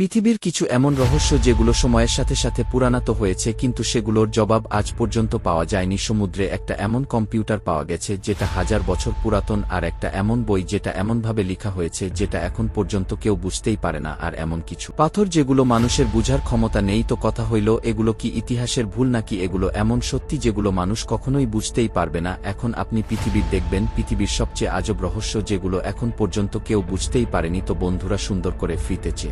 পৃথিবীর কিছু এমন রহস্য যেগুলো সময়ের সাথে সাথে পুরানাতো হয়েছে, কিন্তু সেগুলোর জবাব আজ পর্যন্ত পাওয়া যায়নি। সমুদ্রে একটা এমন কম্পিউটার পাওয়া গেছে, যেটা হাজার বছর পুরাতন, আর একটা এমন বই যেটা এমনভাবে লেখা হয়েছে, যেটা এখন পর্যন্ত কেউ বুঝতেই পারে না, আর এমন কিছু। পাথর যেগুলো মানুষের বুঝার ক্ষমতা নেই তো কথা হইল, এগুলো কি ইতিহাসের ভুল নাকি এগুলো এমন সত্যি যেগুলো মানুষ কখনোই বুঝতেই পারবে না? এখন আপনি পৃথিবীর দেখবেন, পৃথিবীর সবচেয়ে আজব রহস্য যেগুলো এখন পর্যন্ত কেউ বুঝতেই পারেনি, তো বন্ধুরা সুন্দর করে ফ্রিতেছে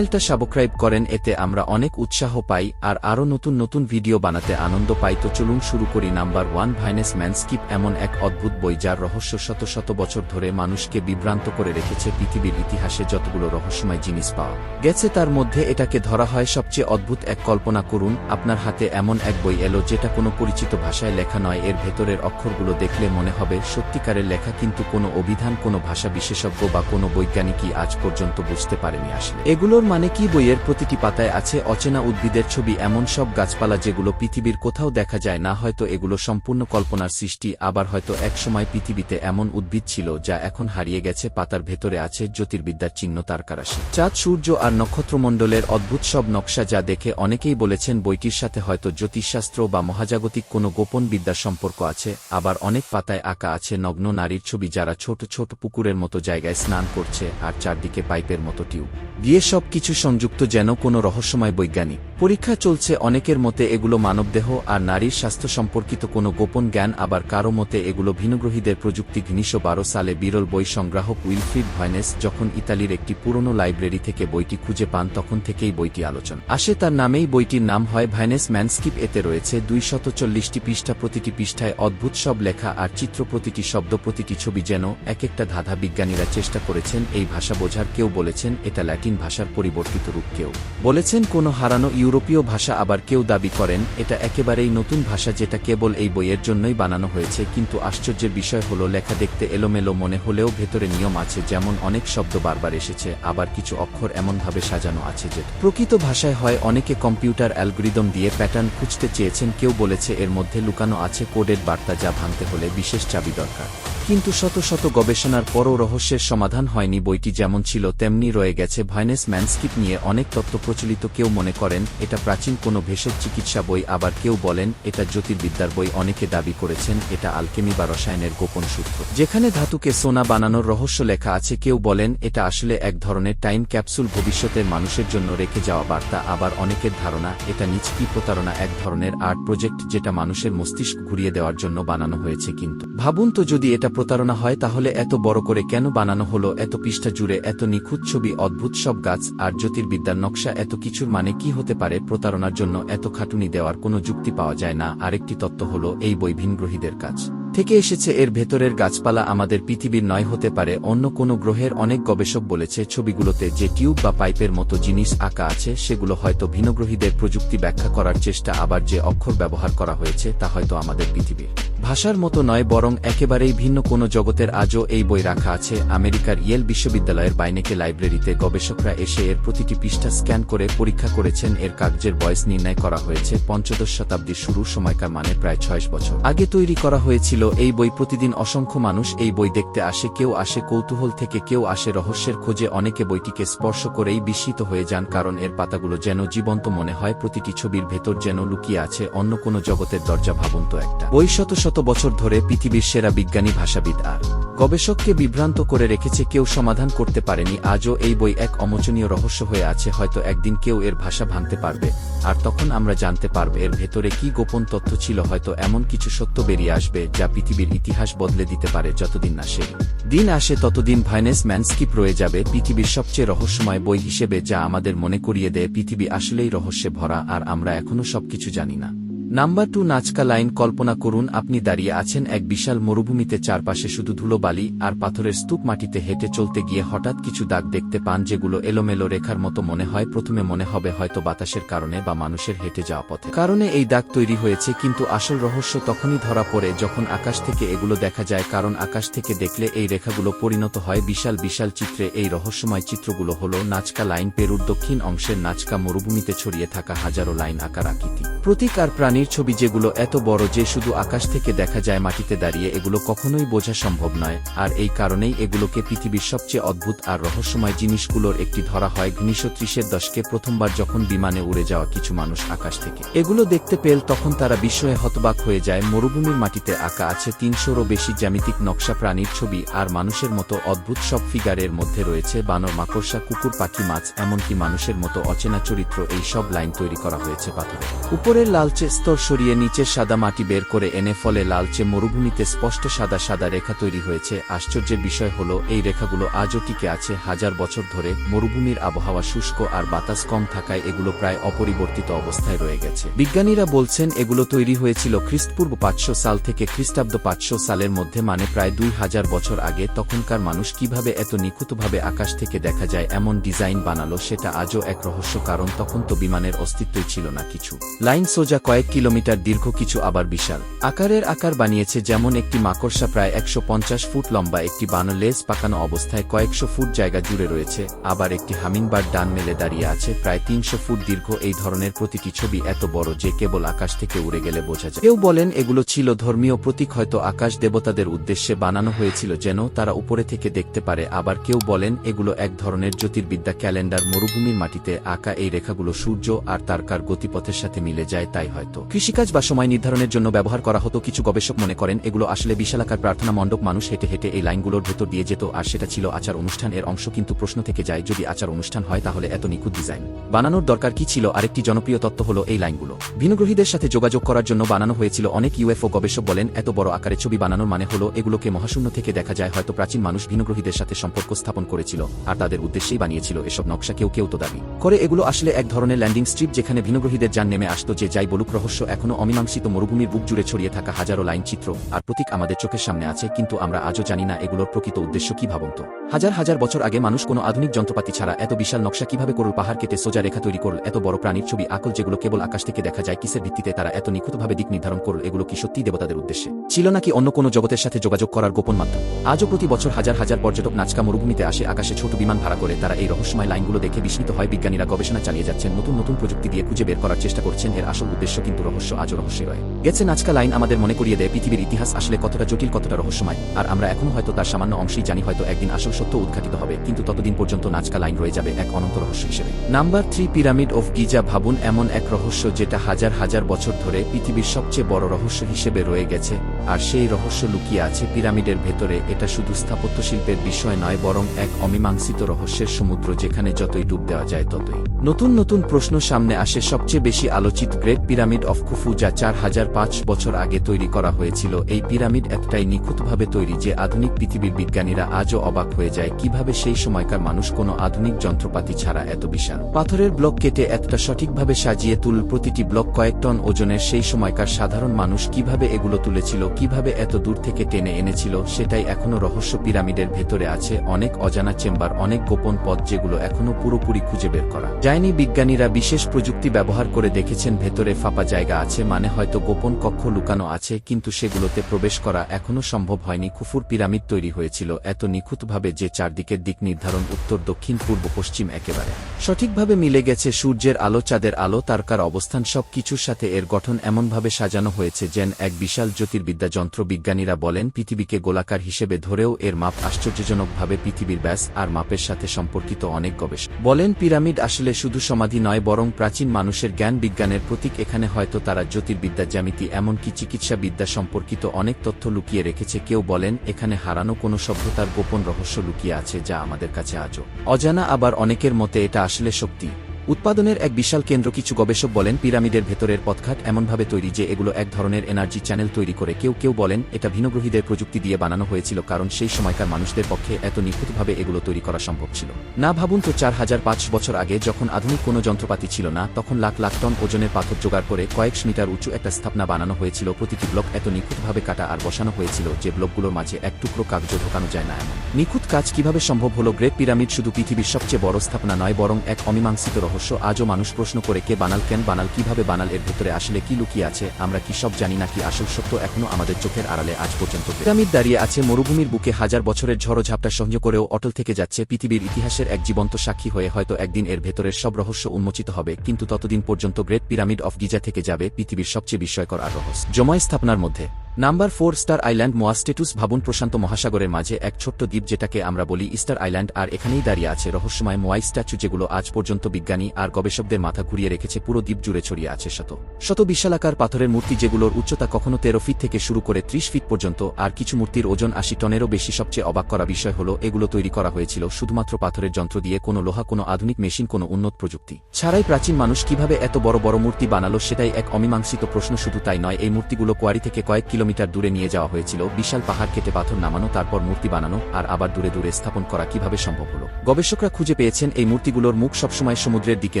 চ্যানেলটা সাবস্ক্রাইব করেন, এতে আমরা অনেক উৎসাহ পাই, আর আরও নতুন নতুন ভিডিও বানাতে আনন্দ পাই। তো চলুন শুরু করি। নাম্বার ওয়ান, ভাইনেস ম্যানস্কিপ এমন এক অদ্ভুত বই যার রহস্য শত শত বছর ধরে মানুষকে বিভ্রান্ত করে রেখেছে পৃথিবীর ইতিহাসে যতগুলো রহস্যময় জিনিস পাওয়া গেছে। তার মধ্যে এটাকে ধরা হয় সবচেয়ে অদ্ভুত এক কল্পনা করুন, আপনার হাতে এমন এক বই এলো যেটা কোনো পরিচিত ভাষায় লেখা নয়, এর ভেতরের অক্ষরগুলো দেখলে মনে হবে সত্যিকারের লেখা, কিন্তু কোনো অভিধান, কোনো ভাষা বিশেষজ্ঞ বা কোনো বৈজ্ঞানিকই আজ পর্যন্ত বুঝতে পারেনি আসলে। এগুলোর মানে কি বইয়ের প্রতিটি পাতায় আছে অচেনা উদ্ভিদের ছবি, এমন সব গাছপালা যেগুলো পৃথিবীর কোথাও দেখা যায় না, হয়তো এগুলো সম্পূর্ণ কল্পনার সৃষ্টি, আবার হয়তো একসময় পৃথিবীতে এমন উদ্ভিদ ছিল যা এখন হারিয়ে গেছে, পাতার ভেতরে আছে জ্যোতির্বিদ্যার চিহ্ন তারকারাশি। চাঁদ, সূর্য আর নক্ষত্রমণ্ডলের অদ্ভুত সব নকশা যা দেখে অনেকেই বলেছেন বইটির সাথে হয়তো জ্যোতিষশাস্ত্র বা মহাজাগতিক কোনো গোপন বিদ্যার সম্পর্ক আছে, আবার অনেক পাতায় আঁকা আছে নগ্ন নারীর ছবি যারা ছোট ছোট পুকুরের মতো জায়গায় স্নান করছে আর চারদিকে পাইপের মতো টিউব। দিয়ে সব কিছু সংযুক্ত যেন কোনো রহস্যময় বৈজ্ঞানিক। পরীক্ষা চলছে অনেকের মতে এগুলো মানবদেহ আর নারীর স্বাস্থ্য সম্পর্কিত কোনো গোপন জ্ঞান, আবার কারও মতে এগুলো ভিনগ্রহীদের প্রযুক্তি উনিশশো সালে বিরল বই সংগ্রাহক উইলফ্রিড ভয়নেস যখন ইতালির একটি পুরনো লাইব্রেরি থেকে বইটি খুঁজে পান, তখন থেকেই বইটি আলোচনা। আসে তার নামেই বইটির নাম হয় ভাইনেস ম্যানস্কিপ এতে রয়েছে দুই চল্লিশটি পৃষ্ঠা, প্রতিটি পৃষ্ঠায় অদ্ভুত সব লেখা আর চিত্র, প্রতিটি শব্দ, প্রতিটি ছবি যেন এক একটা ধাঁধা বিজ্ঞানীরা চেষ্টা করেছেন এই ভাষা বোঝার। কেউ বলেছেন এটা ল্যাটিন ভাষার পরিবর্তিত রূপ কেউ। বলেছেন কোনো হারানো ইউরোপীয় ভাষা আবার কেউ দাবি করেন, এটা একেবারেই নতুন ভাষা যেটা কেবল এই বইয়ের জন্যই বানানো হয়েছে, কিন্তু আশ্চর্যের বিষয় হলো লেখা দেখতে এলোমেলো মনে হলেও ভেতরে নিয়ম আছে, যেমন অনেক শব্দ বারবার এসেছে, আবার কিছু অক্ষর এমনভাবে সাজানো আছে যে প্রকৃত ভাষায় হয় অনেকে কম্পিউটার অ্যালগোরিদম দিয়ে প্যাটার্ন খুঁজতে চেয়েছেন, কেউ বলেছে এর মধ্যে লুকানো আছে কোডের বার্তা যা ভাঙতে হলে বিশেষ চাবি দরকার। কিন্তু শত শত গবেষণার পরও রহস্যের সমাধান হয়নি বইটি যেমন ছিল, তেমনি রয়ে গেছে ভয়নেস ম্যানস্কিপ নিয়ে অনেক তত্ত্ব প্রচলিত কেউ মনে করেন, এটা প্রাচীন কোনো ভেষজ চিকিৎসা বই, আবার কেউ বলেন, এটা জ্যোতির্বিদ্যার বই, অনেকে দাবি করেছেন, এটা আলকেমি বা রসায়নের গোপন সূত্র। যেখানে ধাতুকে সোনা বানানোর রহস্য লেখা আছে, কেউ বলেন, এটা আসলে এক ধরনের টাইম ক্যাপসুল ভবিষ্যতের মানুষের জন্য রেখে যাওয়া বার্তা, আবার অনেকের ধারণা, এটা নিচকি প্রতারণা, এক ধরনের আর্ট প্রজেক্ট যেটা মানুষের মস্তিষ্ক ঘুরিয়ে দেওয়ার জন্য বানানো হয়েছে কিন্তু। ভাবুন তো যদি এটা প্রতারণা হয়, তাহলে এত বড় করে কেন বানানো হলো, এত পৃষ্ঠা জুড়ে, এত নিখুঁত ছবি, অদ্ভুত সব গাছ আর জ্যোতির্বিদ্যার নকশা এত কিছুর মানে কি হতে পারে প্রতারণার জন্য এত খাটুনি দেওয়ার কোনো যুক্তি পাওয়া যায় না। আরেকটি তত্ত্ব হল এই বই ভিনগ্রহীদের কাজ। থেকে এসেছে এর ভেতরের গাছপালা আমাদের পৃথিবীর নয় হতে পারে। অন্য কোনো গ্রহের অনেক গবেষক বলেছে ছবিগুলোতে যে টিউব বা পাইপের মতো জিনিস আঁকা আছে, সেগুলো হয়তো ভিনগ্রহীদের প্রযুক্তি ব্যাখ্যা করার চেষ্টা, আবার যে অক্ষর ব্যবহার করা হয়েছে তা হয়তো আমাদের পৃথিবীর। ভাষার মতো নয় বরং একেবারেই ভিন্ন কোনো জগতের আজও এই বই রাখা আছে। আমেরিকার ইয়েল বিশ্ববিদ্যালয়ের বাইনেকে লাইব্রেরিতে গবেষকরা এসে এর প্রতিটি পৃষ্ঠা স্ক্যান করে পরীক্ষা করেছেন। এর কাগজের বয়স নির্ণয় করা হয়েছে পঞ্চদশ শতাব্দীর শুরুর সময়কার মানে প্রায় ছয় বছর। আগে তৈরি করা হয়েছিল এই বই। প্রতিদিন অসংখ্য মানুষ এই বই দেখতে আসে, কেউ আসে কৌতূহল থেকে, কেউ আসে রহস্যের খোঁজে। অনেকে বইটিকে স্পর্শ করেই বিস্মিত হয়ে যান, কারণ এর পাতাগুলো যেন জীবন্ত মনে হয়। প্রতিটি ছবির ভেতর যেন লুকিয়ে আছে অন্য কোনো জগতের দরজা ভাবন্ত একটা। বই শত বছর ধরে পৃথিবীর সেরা বিজ্ঞানী ভাষাবিদ। আর গবেষককে বিভ্রান্ত করে রেখেছে কেউ সমাধান করতে পারেনি, আজও এই বই এক অমোচনীয় রহস্য হয়ে আছে, হয়তো একদিন কেউ এর ভাষা ভাঙতে পারবে। আর তখন আমরা জানতে পারব এর ভেতরে কি গোপন তথ্য ছিল, হয়তো এমন কিছু সত্য বেরিয়ে আসবে যা পৃথিবীর ইতিহাস বদলে দিতে পারে, যতদিন না সে দিন আসে ততদিন ভাইনেস ম্যানস্কিপ রয়ে যাবে, পৃথিবীর সবচেয়ে রহস্যময় বই হিসেবে যা আমাদের মনে করিয়ে দেয়, পৃথিবী আসলেই রহস্যে ভরা, আর আমরা এখনও সবকিছু জানি না। নাম্বার টু নাচকা লাইন, কল্পনা করুন আপনি দাঁড়িয়ে আছেন এক বিশাল মরুভূমিতে, চারপাশে শুধু ধুলোবালি আর পাথরের স্তূপ মাটিতে হেঁটে চলতে গিয়ে হঠাৎ কিছু দাগ দেখতে পান, যেগুলো এলোমেলো রেখার মতো মনে হয়। প্রথমে মনে হবে হয়তো বাতাসের কারণে বা মানুষের হেঁটে যাওয়া পথে কারণে এই দাগ তৈরি হয়েছে, কিন্তু আসল রহস্য তখনই ধরা পড়ে যখন আকাশ থেকে এগুলো দেখা যায়, কারণ আকাশ থেকে দেখলে এই রেখাগুলো পরিণত হয়। বিশাল বিশাল চিত্রে এই রহস্যময় চিত্রগুলো হল নাচকা লাইন, পেরুর দক্ষিণ অংশের নাচকা মরুভূমিতে ছড়িয়ে থাকা হাজারো লাইন আকার আকৃতি। প্রতীক আর প্রাণীর প্রাণীর ছবি যেগুলো এত বড় যে শুধু আকাশ থেকে দেখা যায় মাটিতে দাঁড়িয়ে, এগুলো কখনোই বোঝা সম্ভব নয়। আর এই কারণেই এগুলোকে পৃথিবীর সবচেয়ে অদ্ভুত আর রহস্যময় জিনিসগুলোর একটি ধরা হয় উনিশশো ত্রিশের দশকে প্রথমবার যখন বিমানে উড়ে যাওয়া কিছু মানুষ আকাশ থেকে। এগুলো দেখতে পেল তখন তারা বিস্ময়ে হতবাক হয়ে যায়, মরুভূমির মাটিতে আঁকা আছে তিনশোরও বেশি জ্যামিতিক নকশা প্রাণীর ছবি আর মানুষের মতো অদ্ভুত সব ফিগারের মধ্যে রয়েছে বানর, মাকড়সা, কুকুর, পাখি, মাছ, এমনকি মানুষের মতো অচেনা চরিত্র, এই সব লাইন তৈরি করা হয়েছে পাথরে। উপরের লালচে স্তর সরিয়ে নিচের সাদা মাটি বের করে এনে ফলে লালচে মরুভূমিতে স্পষ্ট সাদা সাদা রেখা তৈরি হয়েছে। আশ্চর্যের বিষয় হল, এই রেখাগুলো আজও টিকে আছে। হাজার বছর ধরে মরুভূমির আবহাওয়া শুষ্ক আর বাতাস কম থাকায় এগুলো প্রায় অপরিবর্তিত অবস্থায় রয়ে গেছে। বিজ্ঞানীরা বলছেন, এগুলো তৈরি হয়েছিল খ্রিস্টপূর্ব পাঁচশো সাল থেকে খ্রিস্টাব্দ পাঁচশো সালের মধ্যে মানে প্রায় দুই হাজার বছর আগে। তখনকার মানুষ কীভাবে এত নিখুঁতভাবে আকাশ থেকে দেখা যায়, এমন ডিজাইন বানালো সেটা আজও এক রহস্য, কারণ তখন তো বিমানের অস্তিত্বই ছিল না কিছু। লাইন সোজা কয়েক কিলোমিটার দীর্ঘ কিছু আবার বিশাল। আকারের আকার বানিয়েছে যেমন একটি মাকড়সা প্রায় একশো পঞ্চাশ ফুট লম্বা, একটি বানো লেজ পাকানো অবস্থায় কয়েকশো ফুট জায়গা জুড়ে রয়েছে, আবার একটি হামিংবার্ড ডান মেলে দাঁড়িয়ে আছে, প্রায় তিনশো ফুট দীর্ঘ। এই ধরনের প্রতিটি ছবি এত বড় যে কেবল আকাশ থেকে উড়ে গেলে বোঝা যায়। কেউ বলেন এগুলো ছিল ধর্মীয় প্রতীক, হয়তো আকাশ দেবতাদের উদ্দেশ্যে বানানো হয়েছিল যেন তারা উপরে থেকে দেখতে পারে, আবার কেউ বলেন এগুলো এক ধরনের জ্যোতির্বিদ্যা ক্যালেন্ডার মরুভূমির মাটিতে আঁকা এই রেখাগুলো সূর্য আর তারকার গতিপথের সাথে মিলে যায়, তাই হয়তো। কৃষিকাজ বা সময় নির্ধারণের জন্য ব্যবহার করা হতো, কিছু গবেষক মনে করেন, এগুলো আসলে বিশালাকার প্রার্থনা মণ্ডপ মানুষ হেঁটে হেঁটে এই লাইনগুলোর ভেতর দিয়ে যেত, আর সেটা ছিল আচার অনুষ্ঠান, এর অংশ কিন্তু প্রশ্ন থেকে যায়, যদি আচার অনুষ্ঠান হয় তাহলে এত নিখুঁত ডিজাইন। বানানোর দরকার কি ছিল? আরেকটি জনপ্রিয় তত্ত্ব হলো এই লাইনগুলো। ভিনগ্রহীদের সাথে যোগাযোগ করার জন্য বানানো হয়েছিল অনেক ইউএফও গবেষক বলেন, এত বড় আকারে ছবি বানানোর মানে হলো এগুলোকে মহাশূন্য থেকে দেখা যায়, হয়তো প্রাচীন মানুষ ভিনগ্রহীদের সাথে সম্পর্ক স্থাপন করেছিল, আর তাদের উদ্দেশ্যেই বানিয়েছিল এসব নকশা কেউ কেউ তো দাবি করে। এগুলো আসলে এক ধরনের ল্যান্ডিং স্ট্রিপ যেখানে ভিনগ্রহীদের যান নেমে আসতো, যে যাই বলুক, রহস্য এখনও অমীমাংসিত মরুভূমির বুক জুড়ে ছড়িয়ে থাকা হাজারো লাইন চিত্র আর প্রতীক আমাদের চোখের সামনে আছে, কিন্তু আমরা আজও জানি না এগুলোর প্রকৃত উদ্দেশ্য কি ভাবন্ত। হাজার হাজার বছর আগে মানুষ কোনো আধুনিক যন্ত্রপাতি ছাড়া এত বিশাল নকশা কীভাবে করল পাহাড় কেটে সোজা রেখা তৈরি করল, এত বড় প্রাণীর ছবি আকল যেগুলো কেবল আকাশ থেকে দেখা যায়, কিসের ভিত্তিতে তারা এত নিখুঁতভাবে দিক নির্ধারণ করল, এগুলো কি সত্যি দেবতাদের উদ্দেশ্যে? ছিল নাকি অন্য কোনো জগতের সাথে যোগাযোগ করার গোপন মাধ্যম? আজও প্রতি বছর হাজার হাজার পর্যটক নাচকা মরুভূমিতে আসে, আকাশে ছোট বিমান ভাড়া করে তারা এই রহস্যময় লাইনগুলো দেখে বিস্মিত হয়, বিজ্ঞানীরা গবেষণা চালিয়ে যাচ্ছেন, নতুন নতুন প্রযুক্তি দিয়ে খুঁজে বের করার চেষ্টা করছেন, এর আসল উদ্দেশ্য কিন্তু রহস্য আজও রহস্যই রয় গেছে নাচকা লাইন আমাদের মনে করিয়ে দেয়, পৃথিবীর ইতিহাস আসলে কতটা জটিল, কতটা রহস্যময়। আর আমরা এখনও হয়তো তার সামান্য অংশেই জানি হয়তো একদিন আসল সত্য উদ্ঘাটিত হবে, কিন্তু ততদিন পর্যন্ত নাচকা লাইন রয়ে যাবে এক অনন্ত রহস্য হিসেবে। Number three, pyramid of Giza ভাবুন এমন এক রহস্য যেটা হাজার হাজার বছর ধরে পৃথিবীর সবচেয়ে বড় রহস্য হিসেবে রয়ে গেছে, আর সেই রহস্য লুকিয়ে আছে পিরামিডের ভেতরে। এটা শুধু স্থাপত্য শিল্পের বিষয় নয়, বরং এক অমীমাংসিত রহস্যের সমুদ্র যেখানে যতই ডুব দেওয়া যায় ততই। নতুন নতুন প্রশ্ন সামনে আসে, সবচেয়ে বেশি আলোচিত গ্রেট পিরামিড অফ খুফু যা চার হাজার পাঁচ বছর আগে তৈরি করা হয়েছিল, এই পিরামিড একটাই নিখুঁতভাবে তৈরি যে আধুনিক পৃথিবীর বিজ্ঞানীরা আজও অবাক হয়ে যায় কীভাবে সেই সময়কার মানুষ কোনো আধুনিক যন্ত্রপাতি ছাড়া এত বিশাল। পাথরের ব্লক কেটে এতটা সঠিকভাবে সাজিয়ে তুল, প্রতিটি ব্লক কয়েক টন ওজনের সেই সময়কার সাধারণ মানুষ কীভাবে এগুলো তুলেছিল, কীভাবে এত দূর থেকে টেনে এনেছিল, সেটাই এখনও রহস্য পিরামিডের ভেতরে আছে, অনেক অজানা চেম্বার, অনেক গোপন পথ যেগুলো এখনও পুরোপুরি খুঁজে বের করা যায়নি। বিজ্ঞানীরা বিশেষ প্রযুক্তি ব্যবহার করে দেখেছেন ভেতরে ফাঁপা জায়গা আছে মানে হয়তো গোপন কক্ষ লুকানো আছে, কিন্তু সেগুলোতে প্রবেশ করা এখনও সম্ভব হয়নি। কুফুর পিরামিড তৈরি হয়েছিল এত নিখুঁতভাবে যে চারদিকের দিক নির্ধারণ উত্তর, দক্ষিণ, পূর্ব, পশ্চিম একেবারে সঠিকভাবে মিলে গেছে সূর্যের আলো, চাঁদের আলো, তারকার অবস্থান সব কিছুর সাথে এর গঠন এমনভাবে সাজানো হয়েছে যেন এক বিশাল জ্যোতির্বিদ্যা যন্ত্র বিজ্ঞানীরা বলেন, পৃথিবীকে গোলাকার হিসেবে ধরেও এর মাপ আশ্চর্যজনকভাবে পৃথিবীর ব্যাস আর মাপের সাথে সম্পর্কিত অনেক গবেষক বলেন, পিরামিড আসলে শুধু সমাধি নয়, বরং প্রাচীন মানুষের জ্ঞান বিজ্ঞানের প্রতীক এখানে হয়তো তারা জ্যোতির্বিদ্যা জ্যামিতি এমনকি চিকিৎসা বিদ্যা সম্পর্কিত অনেক তথ্য লুকিয়ে রেখেছে। কেউ বলেন, এখানে হারানো কোনো সভ্যতার গোপন রহস্য লুকিয়ে আছে যা আমাদের কাছে আজও অজানা, আবার অনেকের মতে এটা আসলে শক্তি উৎপাদনের এক বিশাল কেন্দ্র কিছু গবেষক বলেন, পিরামিডের ভেতরের পথঘাট এমনভাবে তৈরি যে এগুলো এক ধরনের এনার্জি চ্যানেল তৈরি করে। কেউ কেউ বলেন, এটা ভিনগ্রহীদের প্রযুক্তি দিয়ে বানানো হয়েছিল কারণ সেই সময়কার মানুষদের পক্ষে এত নিখুঁতভাবে এগুলো তৈরি করা সম্ভব ছিল। না ভাবুন তো, চার হাজার পাঁচ বছর আগে যখন আধুনিক কোনো যন্ত্রপাতি ছিল না, তখন লাখ লাখ টন ওজনের পাথর জোগাড় করে কয়েক মিটার উঁচু একটা স্থাপনা বানানো হয়েছিল। প্রতিটি ব্লক এত নিখুঁতভাবে কাটা আর বসানো হয়েছিল যে ব্লকগুলোর মাঝে এক টুকরো কাগজ ঢোকানো যায় না নিখুঁত কাজ কীভাবে সম্ভব হলো? গ্রেট পিরামিড শুধু পৃথিবীর সবচেয়ে বড় স্থাপনা নয়, বরং এক অমীমাংসিত রহস্য। রহস্য, আজও মানুষ প্রশ্ন করে কে বানাল, কেন বানাল, কীভাবে বানাল, এর ভেতরে আসলে কি লুকিয়ে আছে, আমরা কি সব জানি নাকি আসল সত্য এখনও আমাদের চোখের আড়ালে আজ পর্যন্ত পিরামিড দাঁড়িয়ে আছে মরুভূমির বুকে হাজার বছরের ঝড়ঝাপটা সহ্য করেও অটল থেকে যাচ্ছে পৃথিবীর ইতিহাসের এক জীবন্ত সাক্ষী হয়ে হয়তো একদিন এর ভেতরের সব রহস্য উন্মোচিত হবে, কিন্তু ততদিন পর্যন্ত গ্রেট পিরামিড অফ গিজা থেকে যাবে পৃথিবীর সবচেয়ে বিস্ময়কর আর রহস্য। জময় স্থাপনার মধ্যে number four Easter Island moai statues ভাবুন প্রশান্ত মহাসাগরের মাঝে এক ছোট্ট দ্বীপ যেটাকে আমরা বলি ইস্টার আইল্যান্ড আর এখানেই দাঁড়িয়ে আছে রহস্যময় মোয়াই স্ট্যাচু যেগুলো আজ পর্যন্ত বিজ্ঞানী আর গবেষকদের মাথা ঘুরিয়ে রেখেছে পুরো দ্বীপ জুড়ে ছড়িয়ে আছে শত। শত বিশালাকার পাথরের মূর্তি যেগুলোর উচ্চতা কখনো তেরো ফিট থেকে শুরু করে ত্রিশ ফিট পর্যন্ত, আর কিছু মূর্তির ওজন আশি টনেরও বেশি সবচেয়ে অবাক করা বিষয় হল এগুলো তৈরি করা হয়েছিল শুধুমাত্র পাথরের যন্ত্র দিয়ে কোনো লোহা, কোনো আধুনিক মেশিন, কোনো উন্নত প্রযুক্তি। ছাড়াই প্রাচীন মানুষ কীভাবে এত বড় বড় মূর্তি বানালো সেটাই এক অমীমাংসিত প্রশ্ন শুধু তাই নয়, এই মূর্তিগুলো কোয়ারি থেকে কয়েক কিলোমিটার দূরে নিয়ে যাওয়া হয়েছিল, বিশাল পাহাড় কেটে পাথর নামানো, তারপর মূর্তি বানানো, আর আবার দূরে দূরে স্থাপন করা কীভাবে সম্ভব হলো। গবেষকরা খুঁজে পেয়েছেন, এই মূর্তিগুলোর মুখ সবসময় সমুদ্রের দিকে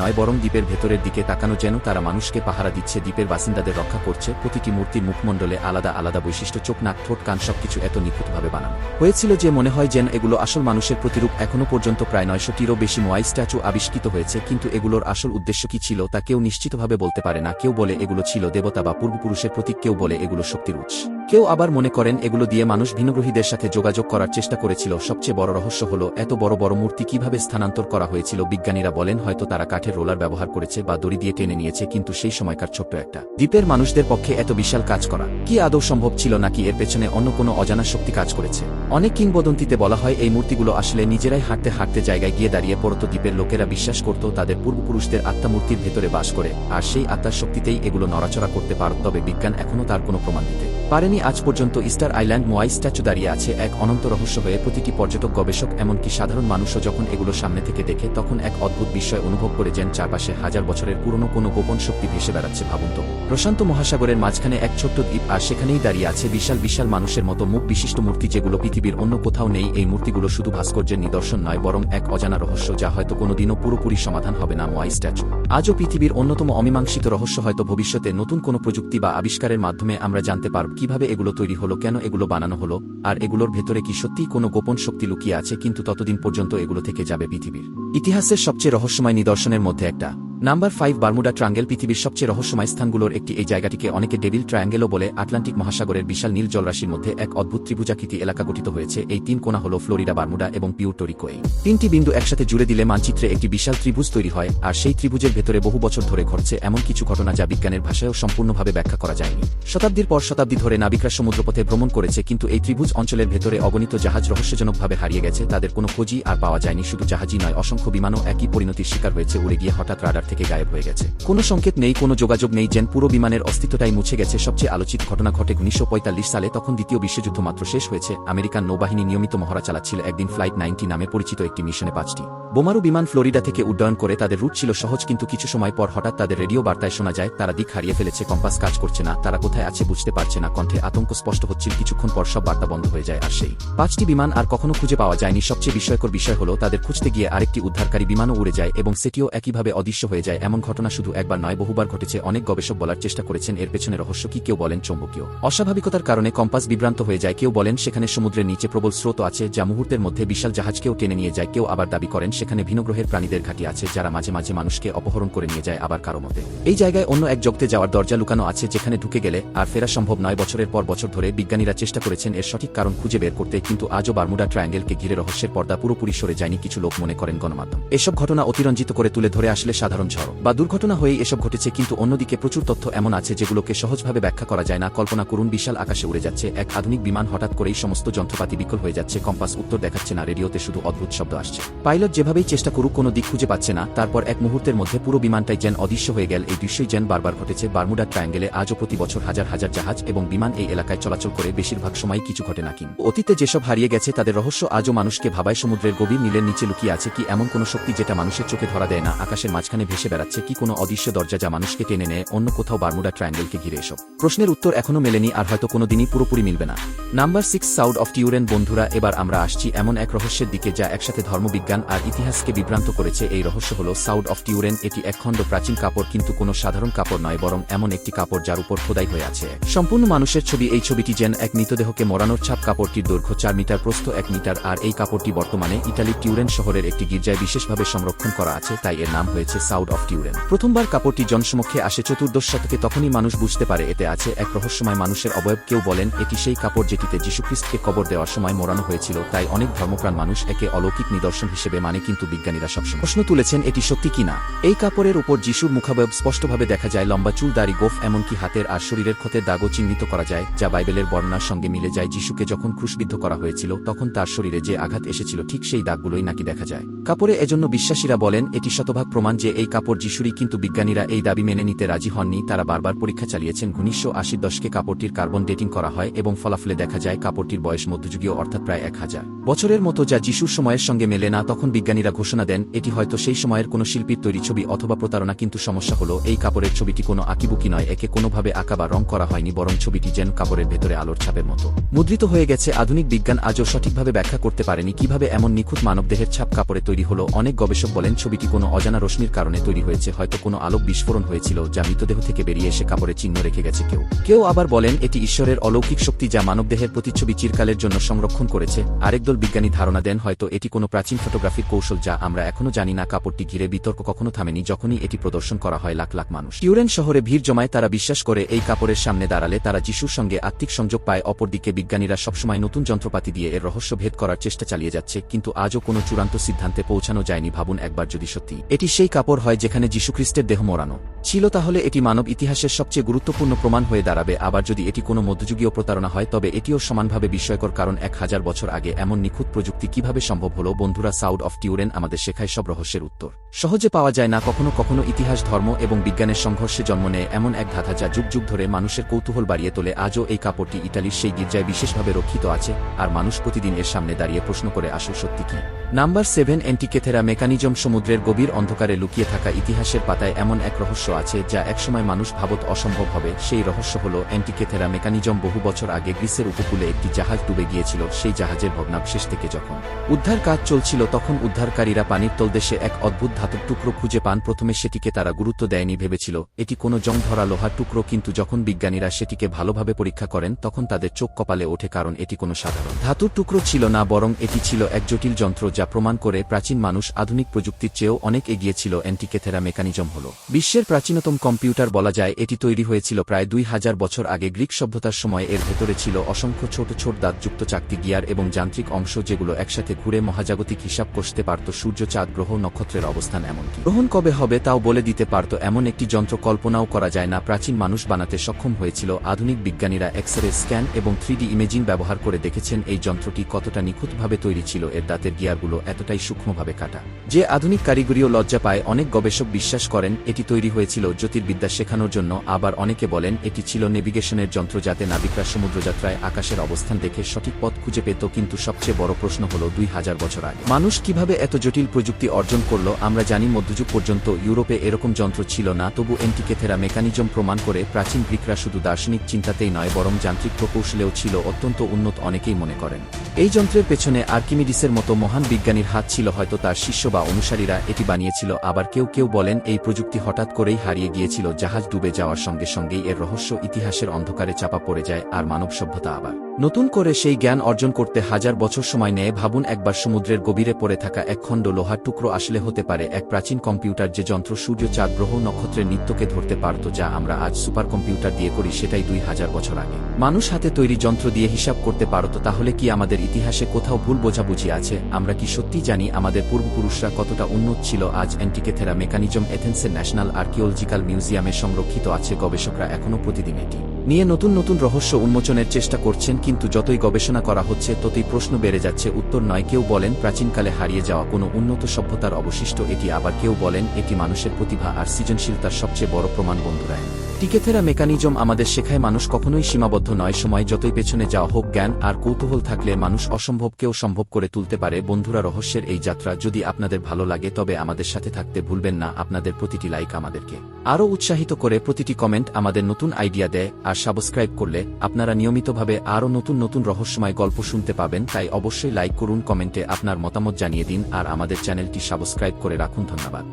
নয়, বরং দ্বীপের ভেতরের দিকে তাকানো যেন তারা মানুষকে পাহারা দিচ্ছে, দ্বীপের বাসিন্দাদের রক্ষা করছে, প্রতিটি মূর্তির মুখমণ্ডলে আলাদা আলাদা বৈশিষ্ট্য, চোখ, নাক, ঠোঁট, কান সবকিছু এত নিখুঁতভাবে বানানো। হয়েছিল যে মনে হয় যেন এগুলো আসল মানুষের প্রতিরূপ, এখনও পর্যন্ত প্রায় নয়শোটিরও বেশি মোয়াই স্ট্যাচু আবিষ্কৃত হয়েছে, কিন্তু এগুলোর আসল উদ্দেশ্য কি ছিল তা কেউ নিশ্চিতভাবে বলতে পারে না, কেউ বলে এগুলো ছিল দেবতা বা পূর্বপুরুষের প্রতীক, কেউ বলে এগুলো শক্তির much. কেউ আবার মনে করেন এগুলো দিয়ে মানুষ ভিনগ্রহীদের সাথে যোগাযোগ করার চেষ্টা করেছিল। সবচেয়ে বড় রহস্য হল, এত বড় বড় মূর্তি কীভাবে স্থানান্তর করা হয়েছিল বিজ্ঞানীরা বলেন, হয়তো তারা কাঠের রোলার ব্যবহার করেছে বা দড়ি দিয়ে টেনে নিয়েছে, কিন্তু সেই সময়কার ছোট্ট একটা দ্বীপের মানুষদের পক্ষে এত বিশাল কাজ করা কি আদৌ সম্ভব ছিল নাকি এর পেছনে অন্য কোনো অজানা শক্তি কাজ করেছে? অনেক কিংবদন্তিতে বলা হয়, এই মূর্তিগুলো আসলে নিজেরাই হাঁটতে হাঁটতে জায়গায় গিয়ে দাঁড়িয়ে পড়ত দ্বীপের লোকেরা বিশ্বাস করত, তাদের পূর্বপুরুষদের আত্মা মূর্তির ভেতরে বাস করে, আর সেই আত্মার শক্তিতেই এগুলো নড়াচড়া করতে পারত তবে বিজ্ঞান এখনও তার কোনো প্রমাণ দিতে পারেনি। আজ পর্যন্ত ইস্টার আইল্যান্ড মোয়াই স্ট্যাচু দাঁড়িয়ে আছে। এক অনন্ত রহস্য হয়ে প্রতিটি পর্যটক, গবেষক, এমনকি সাধারণ মানুষও যখন এগুলো সামনে থেকে দেখে, তখন এক অদ্ভুত বিষয় অনুভব করে যেন চারপাশে হাজার বছরের পুরনো কোনো গোপন শক্তি ভেসে বেড়াচ্ছে ভাবুন তো। প্রশান্ত মহাসাগরের মাঝখানে এক ছোট্ট দ্বীপ আর সেখানেই দাঁড়িয়ে আছে বিশাল বিশাল মানুষের মতো মুখ বিশিষ্ট মূর্তি যেগুলো পৃথিবীর অন্য কোথাও নেই। এই মূর্তিগুলো শুধু ভাস্কর্যের নিদর্শন নয়, বরং এক অজানা রহস্য যা হয়তো কোনোদিনও পুরোপুরি সমাধান হবে না মোয়াই স্ট্যাচু। আজও পৃথিবীর অন্যতম অমীমাংসিত রহস্য হয়তো ভবিষ্যতে নতুন কোনো প্রযুক্তি বা আবিষ্কারের মাধ্যমে আমরা জানতে পারব কীভাবে এগুলো তৈরি হলো, কেন এগুলো বানানো হলো, আর এগুলোর ভেতরে কি সত্যিই কোনো গোপন শক্তি লুকিয়ে আছে, কিন্তু ততদিন পর্যন্ত এগুলো থেকে যাবে পৃথিবীর। ইতিহাসের সবচেয়ে রহস্যময় নিদর্শনের মধ্যে একটা। নাম্বার ফাইভ বারমুডা ট্রাঙ্গেল পৃথিবীর সবচেয়ে রহস্যময় স্থানগুলোর একটি। এই জায়গাটিকে অনেকে ডেভিল ট্রায়াঙ্গেলও বলে। আটলান্টিক মহাসাগরের বিশাল নীল জলরাশির মধ্যে এক অদ্ভুত ত্রিভুজাকৃতি এলাকা গঠিত হয়েছে। এই তিন কোনা হল ফ্লোরিডা, বারমুডা এবং পিউটোরিকো এই তিনটি বিন্দু একসাথে জুড়ে দিলে মানচিত্রে একটি বিশাল ত্রিভুজ তৈরি হয়, আর সেই ত্রিভুজের ভেতরে বহু বছর ধরে ঘটছে এমন কিছু ঘটনা যা বিজ্ঞানের ভাষায়ও সম্পূর্ণভাবে ব্যাখ্যা করা যায়নি। শতাব্দীর পর শতাব্দী ধরে নাবিকরা সমুদ্রপথে ভ্রমণ করেছে, কিন্তু এই ত্রিভুজ অঞ্চলের ভেতরে অগণিত জাহাজ রহস্যজনকভাবে হারিয়ে গেছে। তাদের কোনো খোঁজই আর পাওয়া যায়নি, শুধু জাহাজই নয়, অসংখ্য বিমানও একই পরিণতির শিকার হয়েছে, উড়ে গিয়ে হঠাৎ রাডার থেকে গায়েব হয়ে গেছে। কোনো সংকেত নেই, কোনো যোগাযোগ নেই, যেন পুরো বিমানের অস্তিত্বটাই মুছে গেছে। সবচেয়ে আলোচিত ঘটনা ঘটে উনিশশো সালে, তখন দ্বিতীয় বিশ্বযুদ্ধ মাত্র শেষ হয়েছে। আমেরিকান নৌবাহিনী নিয়মিত মহড়া চালাচ্ছিল একদিন ফ্লাইট নাইনটি নামে পরিচিত একটি মিশনে পাঁচটি। বোমারু বিমান ফ্লোরিডা থেকে উড্ডয়ন করে তাদের রুট ছিল সহজ, কিন্তু কিছু সময় পর হঠাৎ তাদের রেডিও বার্তায় শোনা যায়, তারা দিক হারিয়ে ফেলেছে, কম্পাস কাজ করছে না, তারা কোথায় আছে বুঝতে পারছে না, কণ্ঠে আতঙ্ক স্পষ্ট হচ্ছিল, কিছুক্ষণ পর সব বার্তা বন্ধ হয়ে যায় আর সেই। পাঁচটি বিমান আর কখনো খুঁজে পাওয়া যায়নি। সবচেয়ে বিস্ময়কর বিষয় হল, তাদের খুঁজতে গিয়ে আরেকটি উদ্ধারকারী বিমানও উড়ে যায় এবং সেটিও একইভাবে অদৃশ্য হয়ে যায়। এমন ঘটনা শুধু একবার নয়, বহুবার ঘটেছে। অনেক গবেষক বলার চেষ্টা করেছেন, এর পেছনে রহস্য কি? কেউ বলেন চৌম্বকীয়। অস্বাভাবিকতার কারণে কম্পাস বিভ্রান্ত হয়ে যায়। কেউ বলেন সেখানে সমুদ্রের নিচে প্রবল স্রোত আছে, যা মুহূর্তের মধ্যে বিশাল জাহাজকেও টেনে নিয়ে যায়। কেউ আবার দাবি করেন সেখানে ভিনগ্রহের প্রাণীদের ঘাঁটি আছে, যারা মাঝে মাঝে মানুষকে অপহরণ করে নিয়ে যায় আবার কারও মতে। এই জায়গায় অন্য এক জগতে যাওয়ার দরজা লুকানো আছে, যেখানে ঢুকে গেলে আর ফেরা সম্ভব নয়। বছরের পর বছর ধরে বিজ্ঞানীরা চেষ্টা করেছেন এর সঠিক কারণ খুঁজে বের করতে, কিন্তু আজও বারমুডা ট্রায়াঙ্গেলকে ঘিরে রহস্যের পর্দা পুরোপুরি সরে যায়নি, কিছু লোক মনে করেন গণমাধ্যম। এসব ঘটনা অতিরঞ্জিত করে তুলে ধরে আসলে সাধারণ ঝড় বা দুর্ঘটনা হয়ে এসব ঘটেছে, কিন্তু অন্যদিকে প্রচুর তথ্য এমন আছে যেগুলোকে সহজভাবে ব্যাখ্যা করা যায় না। কল্পনা করুন, বিশাল আকাশে উড়ে যাচ্ছে এক আধুনিক বিমান, হঠাৎ করেই সমস্ত যন্ত্রপাতি বিকল হয়ে যাচ্ছে। কম্পাস উত্তর দেখাচ্ছে না, রেডিওতে শুধু অদ্ভুত শব্দ আসছে। পাইলট যেভাবেই চেষ্টা করুক, কোনো দিক খুঁজে পাচ্ছে না। তারপর এক মুহূর্তের মধ্যে পুরো বিমানটাই যেন অদৃশ্য হয়ে গেল। এই দৃশ্যই যেন বারবার ঘটেছে। বারমুডা ট্রায়াঙ্গেলে আজও প্রতি বছর হাজার হাজার জাহাজ এবং বিমান এই এলাকায় চলাচল করে। বেশিরভাগ সময় কিছু ঘটে না কিন অতীতে যেসব হারিয়ে গেছে, তাদের রহস্য আজও মানুষকে ভাবায়। সমুদ্রের গভীর নীলের নিচে লুকিয়ে আছে কি এমন কোনো শক্তি যেটা মানুষের চোখে ধরা দেয় না? আকাশের মাঝখানে ভেসে বেড়াচ্ছে, কি কোনো অদৃশ্য দরজা যা মানুষকে টেনে নেয়, অন্য কোথাও বারমুডা ট্রায়াঙ্গেলকে ঘিরে এসব। প্রশ্নের উত্তর এখনও মেলেনি আর হয়তো কোনোদিনই পুরোপুরি মিলবে না। Number six shroud of Turin, বন্ধুরা, এবার আমরা আসছি এমন এক রহস্যের দিকে যা একসাথে ধর্মবিজ্ঞান আর ইতিহাসকে বিভ্রান্ত করেছে। এই রহস্য হল সাউড অফ টিউরেন এটি একখণ্ড প্রাচীন কাপড়, কিন্তু কোনো সাধারণ কাপড় নয়, বরং এমন একটি কাপড় যার উপর খোদাই হয়ে আছে। সম্পূর্ণ মানুষের ছবি এই ছবিটি যেন এক মৃতদেহকে মরানোর ছাপ কাপড়টির দৈর্ঘ্য চার মিটার, প্রস্থ এক মিটার, আর এই কাপড়টি বর্তমানে ইতালির টিউরেন শহরের একটি গির্জায় বিশেষভাবে সংরক্ষণ করা আছে, তাই এর নাম হয়েছে সাউড অফ টিউরেন প্রথমবার কাপড়টি জনসমক্ষে আসে চতুর্দশ শতকে তখনই মানুষ বুঝতে পারে এতে আছে এক রহস্যময় মানুষের অবয়ব। কেউ বলেন, এটি সেই কাপড় যেটিতে যীশুখ্রিস্টকে কবর দেওয়ার সময় মোড়ানো হয়েছিল, তাই অনেক ধর্মপ্রাণ মানুষ একে অলৌকিক নিদর্শন হিসেবে মানে কিন্তু বিজ্ঞানীরা সবসময় প্রশ্ন তুলেছেন, এটি সত্যি কিনা এই কাপড়ের উপর যিশুর মুখাবয়ব স্পষ্টভাবে দেখা যায়, লম্বা চুল, দাড়ি, গোফ, এমনকি হাতের আর শরীরের ক্ষতের দাগও চিহ্নিত করা যায়, যা বাইবেলের বর্ণনার সঙ্গে মিলে যায়। যিশুকে যখন ক্রুশবিদ্ধ করা হয়েছিল, তখন তার শরীরে যে আঘাত এসেছিল, ঠিক সেই দাগগুলোই নাকি দেখা যায়। কাপড়ে এজন্য বিশ্বাসীরা বলেন, এটি শতভাগ প্রমাণ যে এই কাপড় যিশুরই, কিন্তু বিজ্ঞানীরা এই দাবি মেনে নিতে রাজি হননি। তারা বারবার পরীক্ষা চালিয়েছেন উনিশশো আশির দশকে কাপড়টির কার্বন ডেটিং করা হয় এবং ফলাফলে দেখা যায় কাপড়টির বয়স মধ্যযুগীয়, অর্থাৎ প্রায় এক হাজার। বছরের মতো যা যিশুর সময়ের সঙ্গে মেলে না তখন বিজ্ঞানীরা ঘোষণা দেন, এটি হয়তো সেই সময়ের কোনো শিল্পীর তৈরি ছবি অথবা প্রতারণা, কিন্তু সমস্যা হলো এই কাপড়ের ছবিটি কোনো আঁকিবুকি নয়, একে কোনোভাবে আঁকা বা রং করা হয়নি, বরং ছবিটি যেন কাপড়ের ভেতরে আলোর ছাপের মতো। মুদ্রিত হয়ে গেছে, আধুনিক বিজ্ঞান আজও সঠিকভাবে ব্যাখ্যা করতে পারেনি, কীভাবে এমন নিখুঁত মানবদেহের ছাপ কাপড়ে তৈরি হলো, অনেক গবেষক বলেন, ছবিটি কোনো অজানা রশ্মির কারণে তৈরি হয়েছে, হয়তো কোনো আলোক বিস্ফোরণ হয়েছিল, যা মৃতদেহ থেকে বেরিয়ে এসে কাপড়ে চিহ্ন রেখে গেছে কেউ। কেউ আবার বলেন, এটি ঈশ্বরের অলৌকিক শক্তি যা মানবদেহের প্রতিচ্ছবি চিরকালের জন্য সংরক্ষণ করেছে, আরেক দল বিজ্ঞানী ধারণা দেন, হয়তো এটি কোনো প্রাচীন ফটোগ্রাফির কৌশল যা আমরা এখনও জানি না। কাপড়টি ঘিরে বিতর্ক কখনো থামেনি, যখনই এটি প্রদর্শন করা হয় লাখ লাখ মানুষ। ইউরেন শহরে ভিড় জমায় তারা বিশ্বাস করে এই কাপড়ের সামনে দাঁড়ালে তারা যিশুর সঙ্গে আত্মিক সংযোগ পায়, অপরদিকে বিজ্ঞানীরা সবসময় নতুন যন্ত্রপাতি দিয়ে এর রহস্য ভেদ করার চেষ্টা চালিয়ে যাচ্ছে, কিন্তু আজও কোনো চূড়ান্ত সিদ্ধান্তে পৌঁছানো যায়নি, ভাবুন একবার যদি সত্যি। এটি সেই কাপড় হয় যেখানে যীশুখ্রিস্টের দেহ মোড়ানো। ছিল তাহলে এটি মানব ইতিহাসের সবচেয়ে গুরুত্বপূর্ণ প্রমাণ হয়ে দাঁড়াবে, আবার যদি এটি কোনো মধ্যযুগীয় প্রতারণা হয়, তবে এটিও সমানভাবে বিস্ময়কর, কারণ এক হাজার বছর আগে এমন নিখুঁত প্রযুক্তি কীভাবে সম্ভব হল? বন্ধুরা সাউড অফ টিউরেন আমাদের শেখায় সব রহস্যের উত্তর। সহজে পাওয়া যায় না কখনো কখনো ইতিহাস, ধর্ম এবং বিজ্ঞানের সংঘর্ষে জন্ম নেয় এমন এক ধাঁধা যা যুগ যুগ ধরে মানুষের কৌতূহল বাড়িয়ে তোলে। আজও এই কাপড়টি ইটালির সেই গির্জায় বিশেষভাবে রক্ষিত আছে, আর মানুষ প্রতিদিন এর সামনে দাঁড়িয়ে প্রশ্ন করে, আসল সত্যি কি? নাম্বার সেভেন অ্যান্টিকেথেরা মেকানিজম সমুদ্রের গভীর অন্ধকারে লুকিয়ে থাকা ইতিহাসের পাতায় এমন এক রহস্য আছে যা একসময় মানুষ ভাবত অসম্ভব হবে। সেই রহস্য হল, অ্যান্টিকেথেরা মেকানিজম বহু বছর আগে গ্রিসের উপকূলে একটি জাহাজ ডুবে গিয়েছিল। সেই জাহাজের ভগ্নাবশেষ থেকে যখন উদ্ধার কাজ চলছিল, তখন উদ্ধারকারীরা পানির তলদেশে এক অদ্ভুত ধাতুর টুকরো খুঁজে পান। প্রথমে সেটিকে তারা গুরুত্ব দেয়নি ভেবেছিল। এটি কোনো জং ধরা লোহার টুকরো, কিন্তু যখন বিজ্ঞানীরা সেটিকে ভালোভাবে পরীক্ষা করেন, তখন তাদের চোখ কপালে ওঠে, কারণ এটি কোনো সাধারণ ধাতুর টুকরো ছিল না, বরং এটি ছিল এক জটিল যন্ত্র যা প্রমাণ করে প্রাচীন মানুষ আধুনিক প্রযুক্তির চেয়েও অনেক এগিয়ে ছিল অ্যান্টিকেথেরা মেকানিজম হল। বিশ্বের প্রাচীনতম কম্পিউটার বলা যায় এটি তৈরি হয়েছিল প্রায় দুই হাজার বছর আগে গ্রিক সভ্যতার সময়। এর ভেতরে ছিল অসংখ্য ছোট ছোট দাঁতযুক্ত চাকতি গিয়ার এবং যান্ত্রিক অংশ যেগুলো একসাথে ঘুরে মহাজাগতিক হিসাব কষতে পারত সূর্য, চাঁদ, গ্রহ, নক্ষত্রের অবস্থান এমনকি। গ্রহণ কবে হবে তাও বলে দিতে পারত এমন একটি যন্ত্র কল্পনাও করা যায় না। প্রাচীন মানুষ বানাতে সক্ষম হয়েছিল আধুনিক বিজ্ঞানীরা এক্স রে স্ক্যান এবং থ্রিডি ইমেজিং ব্যবহার করে দেখেছেন এই যন্ত্রটি কতটা নিখুঁতভাবে তৈরি ছিল। এর দাঁতের গিয়ারগুলো এতটাই সূক্ষ্মভাবে কাটা। যে আধুনিক কারিগরিও লজ্জা পায়, অনেক গবেষক বিশ্বাস করেন এটি তৈরি হয়েছিল জ্যোতির্বিদ্যা শেখানোর জন্য, আবার অনেকে বলেন এটি ছিল নেভিগেশনের যন্ত্র যাতে নাবিকরা সমুদ্রযাত্রায় আকাশের অবস্থান দেখে সঠিক পথ খুঁজে পেত, কিন্তু সবচেয়ে বড় প্রশ্ন হল দুই হাজার বছর আগে। মানুষ কীভাবে এত জটিল প্রযুক্তি অর্জন করল, আমরা জানি মধ্যযুগ পর্যন্ত ইউরোপে এরকম যন্ত্র ছিল না, তবু এন্টিকেথেরা মেকানিজম প্রমাণ করে প্রাচীন গ্রিকরা শুধু দার্শনিক চিন্তাতেই নয়, বরং যান্ত্রিক প্রকৌশলেও ছিল অত্যন্ত উন্নত অনেকেই মনে করেন। এই যন্ত্রের পেছনে আর্কিমিডিসের মতো মহান বিজ্ঞানীর হাত ছিল হয়তো তার শিষ্য বা অনুসারীরা এটি বানিয়েছিল। আবার কেউ কেউ বলেন, এই প্রযুক্তি হঠাৎ করেই হারিয়ে গিয়েছিল। জাহাজ ডুবে যাওয়ার সঙ্গে সঙ্গেই এর রহস্য ইতিহাসের অন্ধকারে চাপা পড়ে যায় আর মানব সভ্যতা আবার। নতুন করে সেই জ্ঞান অর্জন করতে হাজার বছর সময় নেয়। ভাবুন, একবার সমুদ্রের গভীরে পড়ে থাকা এক খণ্ড লোহার টুকরো আসলে হতে পারে। এক প্রাচীন কম্পিউটার যে যন্ত্র সূর্য, চাঁদ, গ্রহ, নক্ষত্রের নিত্যকে ধরতে পারত, যা আমরা আজ সুপার কম্পিউটার দিয়ে করি, সেটাই দুই হাজার বছর আগে। মানুষ হাতে তৈরি যন্ত্র দিয়ে হিসাব করতে পারত, তাহলে কি আমাদের ইতিহাসে কোথাও ভুল বোঝাবুঝি আছে? আমরা কি সত্যি জানি আমাদের পূর্বপুরুষরা কতটা উন্নত ছিল আজ অ্যান্টিকেথেরা মেকানিজম এথেন্সের ন্যাশনাল আর্কিওলজিক্যাল মিউজিয়ামে সংরক্ষিত আছে গবেষকরা এখনও প্রতিদিন এটি নিয়ে নতুন নতুন রহস্য উন্মোচনের চেষ্টা করছেন, কিন্তু যতই গবেষণা করা হচ্ছে, ততই প্রশ্ন বেড়ে যাচ্ছে, উত্তর নয়, কেউ বলেন প্রাচীনকালে হারিয়ে যাওয়া কোনো উন্নত সভ্যতার অবশিষ্ট, এটি আবার কেউ বলেন এটি মানুষের প্রতিভা আর সৃজনশীলতার সবচেয়ে বড় প্রমাণ বন্ধুরায় টিকেথেরা মেকানিজম আমাদের শেখায় মানুষ কখনোই সীমাবদ্ধ নয়, সময় যতই পেছনে যাওয়া হোক, জ্ঞান আর কৌতূহল থাকলে মানুষ অসম্ভবকেও সম্ভব করে তুলতে পারে। বন্ধুরা, রহস্যের এই যাত্রা যদি আপনাদের ভালো লাগে, তবে আমাদের সাথে থাকতে ভুলবেন না। আপনাদের প্রতিটি লাইক আমাদেরকে আরও উৎসাহিত করে প্রতিটি কমেন্ট আমাদের নতুন আইডিয়া দেয় আর সাবস্ক্রাইব করলে আপনারা নিয়মিতভাবে আরও নতুন নতুন রহস্যময় গল্প শুনতে পাবেন। তাই অবশ্যই লাইক করুন কমেন্টে আপনার মতামত জানিয়ে দিন আর আমাদের চ্যানেলটি সাবস্ক্রাইব করে রাখুন। ধন্যবাদ।